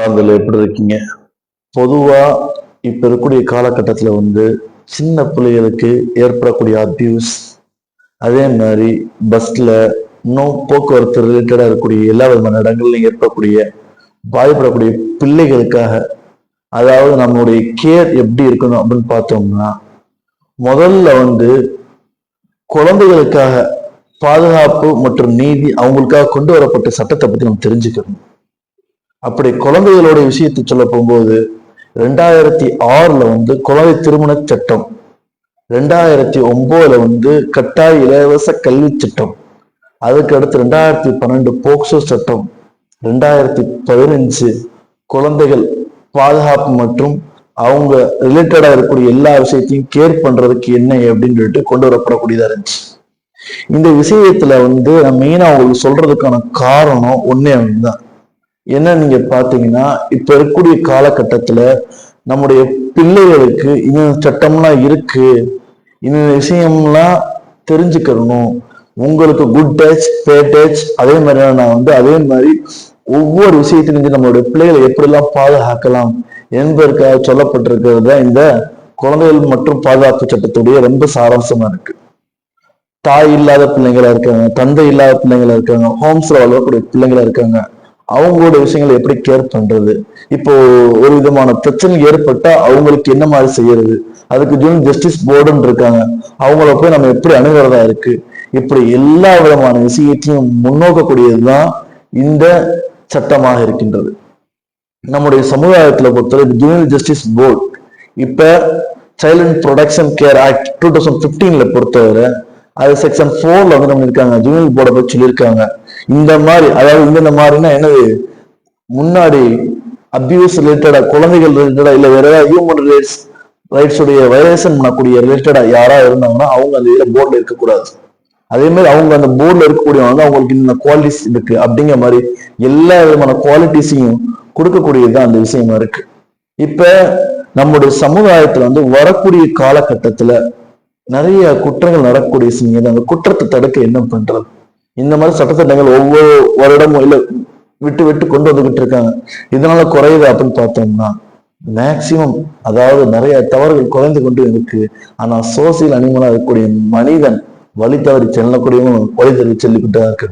அன்பார்ந்தவர்களே எப்படி இருக்கீங்க? பொதுவா இப்ப இருக்கக்கூடிய காலகட்டத்துல வந்து சின்ன பிள்ளைகளுக்கு ஏற்படக்கூடிய அபியூஸ் அதே மாதிரி பஸ்ல இன்னும் போக்குவரத்து ரிலேட்டடாக இருக்கக்கூடிய எல்லா விதமான இடங்கள்லையும் ஏற்படக்கூடிய பாதிப்படக்கூடிய பிள்ளைகளுக்காக அதாவது நம்மளுடைய கேர் எப்படி இருக்கணும் அப்படின்னு பார்த்தோம்னா முதல்ல வந்து குழந்தைகளுக்காக பாதுகாப்பு மற்றும் நீதி அவங்களுக்காக கொண்டு வரப்பட்ட சட்டத்தை பத்தி நம்ம தெரிஞ்சுக்கணும். அப்படி குழந்தைகளோட விஷயத்தை சொல்ல போகும்போது ரெண்டாயிரத்தி ஆறுல வந்து குழந்தை திருமண சட்டம் ரெண்டாயிரத்தி ஒன்பதுல வந்து கட்டாய இலவச கல்வி சட்டம் அதுக்கு அடுத்து ரெண்டாயிரத்தி பன்னெண்டு போக்சோ சட்டம் ரெண்டாயிரத்தி பதினஞ்சு குழந்தைகள் பாதுகாப்பு மற்றும் அவங்க ரிலேட்டடா இருக்கக்கூடிய எல்லா விஷயத்தையும் கேர் பண்றதுக்கு என்ன அப்படின்னு சொல்லிட்டு கொண்டு வரப்படக்கூடியதா இருந்துச்சு. இந்த விஷயத்துல வந்து நான் மெயினா அவங்களுக்கு சொல்றதுக்கான காரணம் ஒன்னே தான் என்ன நீங்க பாத்தீங்கன்னா இப்ப இருக்கக்கூடிய காலகட்டத்துல நம்முடைய பிள்ளைகளுக்கு இந்த சட்டம்லாம் இருக்கு. இந்த விஷயம்லாம் தெரிஞ்சுக்கணும். உங்களுக்கு குட் டச் பே டச் அதே மாதிரி நான் வந்து அதே மாதிரி ஒவ்வொரு விஷயத்திலிருந்து நம்மளுடைய பிள்ளைகளை எப்படிலாம் பாதுகாக்கலாம் என்பதற்காக சொல்லப்பட்டிருக்கிறது தான் இந்த குழந்தைகள் மற்றும் பாதுகாப்பு சட்டத்துடைய ரொம்ப சாராம்சமா இருக்கு. தாய் இல்லாத பிள்ளைங்களா இருக்காங்க தந்தை இல்லாத பிள்ளைங்களா இருக்காங்க ஹோம்ஸ்ல வளரக்கூடிய பிள்ளைங்களா இருக்காங்க. அவங்களோட விஷயங்களை எப்படி கேர் பண்றது? இப்போ ஒரு விதமான பிரச்சனை ஏற்பட்டா அவங்களுக்கு என்ன மாதிரி செய்யறது? அதுக்கு ஜூன் ஜஸ்டிஸ் போர்டுன்னு இருக்காங்க. அவங்கள போய் நம்ம எப்படி அணுகிறதா இருக்கு? இப்படி எல்லா விதமான விஷயத்தையும் முன்னோக்கக்கூடியதுதான் இந்த சட்டமாக இருக்கின்றது. நம்முடைய சமுதாயத்துல பொறுத்தவரை ஜூனியர் ஜஸ்டிஸ் போர்டு இப்ப child and protection care act two thousand பிப்டீன்ல பொறுத்தவரை அது செக்ஷன் ஃபோர்ல வந்து நம்ம இருக்காங்க. ஜூனியர் போர்டை பற்றி சொல்லியிருக்காங்க. இந்த மாதிரி அதாவது இந்த மாதிரினா என்னது? முன்னாடி அபியூஸ் ரிலேட்டடா குழந்தைகள் ரிலேட்டடா இல்ல வேற ஏதாவது ஹியூமன் ரைட்ஸ் ரைட்ஸுடைய வயலேஷன் பண்ணக்கூடிய ரிலேட்டடா யாரா இருந்தாங்கன்னா அவங்க அந்த இதில் போர்டில் இருக்கக்கூடாது. அதே மாதிரி அவங்க அந்த போர்டில் இருக்கக்கூடியவங்க அவங்களுக்கு இந்த குவாலிட்டிஸ் இருக்கு அப்படிங்கிற மாதிரி எல்லா விதமான குவாலிட்டிஸையும் கொடுக்கக்கூடியது தான் அந்த விஷயமா இருக்கு. இப்ப நம்முடைய சமுதாயத்துல வந்து வரக்கூடிய காலகட்டத்துல நிறைய குற்றங்கள் நடக்கக்கூடிய சமயம் அந்த குற்றத்தை தடுக்க என்ன பண்றது? இந்த மாதிரி சட்டத்திட்டங்கள் ஒவ்வொரு வருடமும் இல்ல விட்டு விட்டு கொண்டு வந்துகிட்டு இருக்காங்க. இதனால குறையுது அப்படின்னு பார்த்தோம்னா மேக்சிமம் அதாவது நிறைய தவறுகள் குறைந்து கொண்டு இருக்கு. ஆனா சோசியல் அனிமலா இருக்கக்கூடிய மனிதன் வழி தவறி செல்லக்கூடியவங்க வழி தவறி செல்லிக்கிட்டு தான் இருக்கு